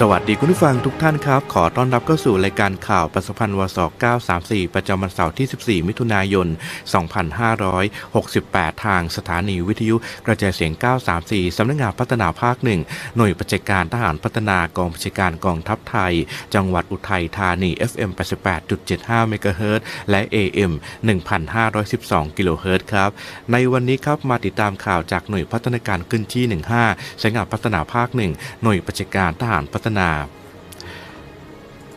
สวัสดีคุณผู้ฟังทุกท่านครับ ขอต้อนรับเข้าสู่รายการข่าวประสพันธ์วส934 ประจำวันเสาร์ที่ 14 มิถุนายน 2568 ทางสถานีวิทยุกระจายเสียง 934 สำนักงานพัฒนาภาคหนึ่งหน่วยปฏิบัติการทหารพัฒนากองบัญชาการกองทัพไทย จังหวัดอุทัยธานี FM 88.75เมกะเฮิรตซ์และ AM 1,512 กิโลเฮิรตซ์ครับ ในวันนี้ครับมาติดตามข่าวจากหน่วยพัฒนาการขึ้นที่ 15สำนักงานพัฒนาภาคหนึ่งหน่วยปฏิบัติการทหารพัฒนา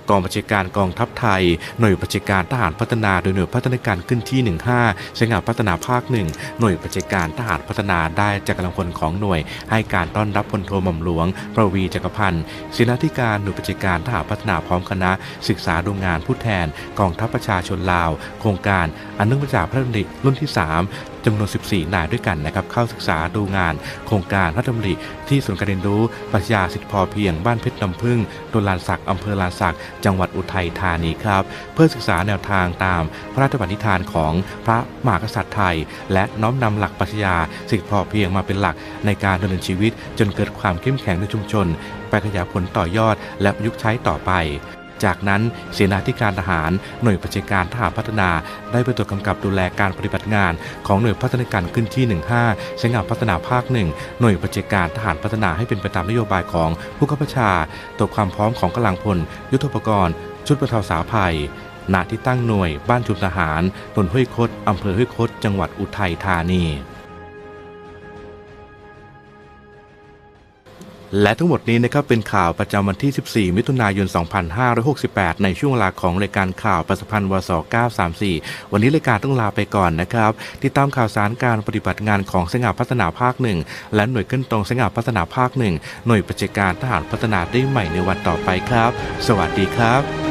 กองบัญชาการกองทัพไทย หน่วยบัญชาการทหารพัฒนา โดยหน่วยพัฒนาการขึ้นที่ 15สำนักงาพัฒนาภาคหนึ่งหน่วยบัญชาการทหารพัฒนาได้จัดกำลังพลของหน่วย ให้การต้อนรับพลโทหม่อมหลวง ประวีจักรพันธ์เสนาธิการหน่วยบัญชาการทหารพัฒนาพร้อมคณะ ศึกษาดูงานผู้แทน กองทัพประชาชนลาว โครงการอันเนื่องมาจากพระดำริรุ่นที่ 3 จำนวน 14 นายด้วยกันนะครับเข้าศึกษาดูงานโครงการพระดำริที่ศูนย์การเรียนรู้ปรัชญาสิทธิพอเพียงบ้านเพชรลำพึ่งตลานศักดิ์อำเภอลานศักดิ์จังหวัดอุทัยธานีครับ เพื่อศึกษาแนวทางตามพระราชบัญญัติฐานของพระมหากษัตริย์ไทย และน้อมนำหลักปรัชญาสิทธิพอเพียงมาเป็นหลักในการดำเนินชีวิต จนเกิดความเข้มแข็งในชุมชน ไปขยายผลต่อยอดและประยุกต์ใช้ต่อไป จากนั้นเสนาธิการทหารหน่วยปฏิบัติการทหารพัฒนา ได้ไปตรวจกำกับดูแลการปฏิบัติงาน ของหน่วยพัฒนาการขึ้นที่ 15ใช้งานพัฒนาภาคหนึ่งหน่วยปฏิบัติการทหารพัฒนาให้เป็นไปตามนโยบายของผู้ข้าราชการตรวจความพร้อมของกำลังพล ยุทธปกรณ์ ชุดบรรเทาสาภัยณที่ตั้งหน่วยบ้านชุมทหารตนห้วยคดอำเภอห้วยคด จังหวัดอุทัยธานี และทั้งหมดนี้นะครับเป็นข่าวประจำวันที่ 14 มิถุนายน 2568 ในช่วงเวลาของรายการข่าวประสพันธ์วส934 วันนี้รายการต้องลาไปก่อนนะครับ ติดตามข่าวสารการปฏิบัติงานของสงาพัฒนาภาคหนึ่งและหน่วยขึ้นตรงสงาพัฒนาภาคหนึ่งหน่วยปฏิการทหารพัฒนาได้ใหม่ในวันต่อไปครับ สวัสดีครับ